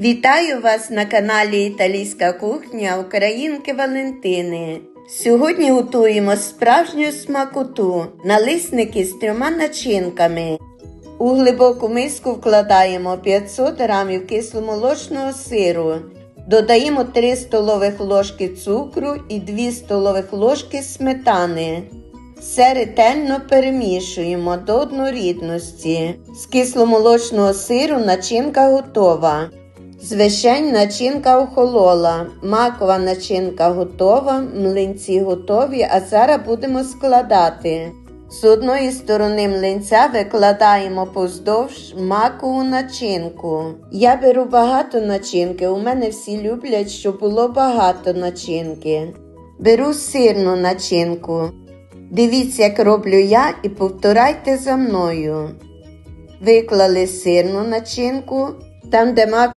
Вітаю вас на каналі Італійська кухня Українки Валентини. Сьогодні готуємо справжню смакоту налисники з трьома начинками. У глибоку миску вкладаємо 500 грамів кисломолочного сиру. Додаємо 3 столових ложки цукру і 2 столових ложки сметани. Все ретельно перемішуємо до однорідності. З кисломолочного сиру начинка готова. З вишень начинка охолола, макова начинка готова, млинці готові, а зараз будемо складати. З одної сторони млинця викладаємо поздовж макову начинку. Я беру багато начинки, у мене всі люблять, щоб було багато начинки. Беру сирну начинку. Дивіться, як роблю я, і повторяйте за мною. Виклали сирну начинку, там, де мак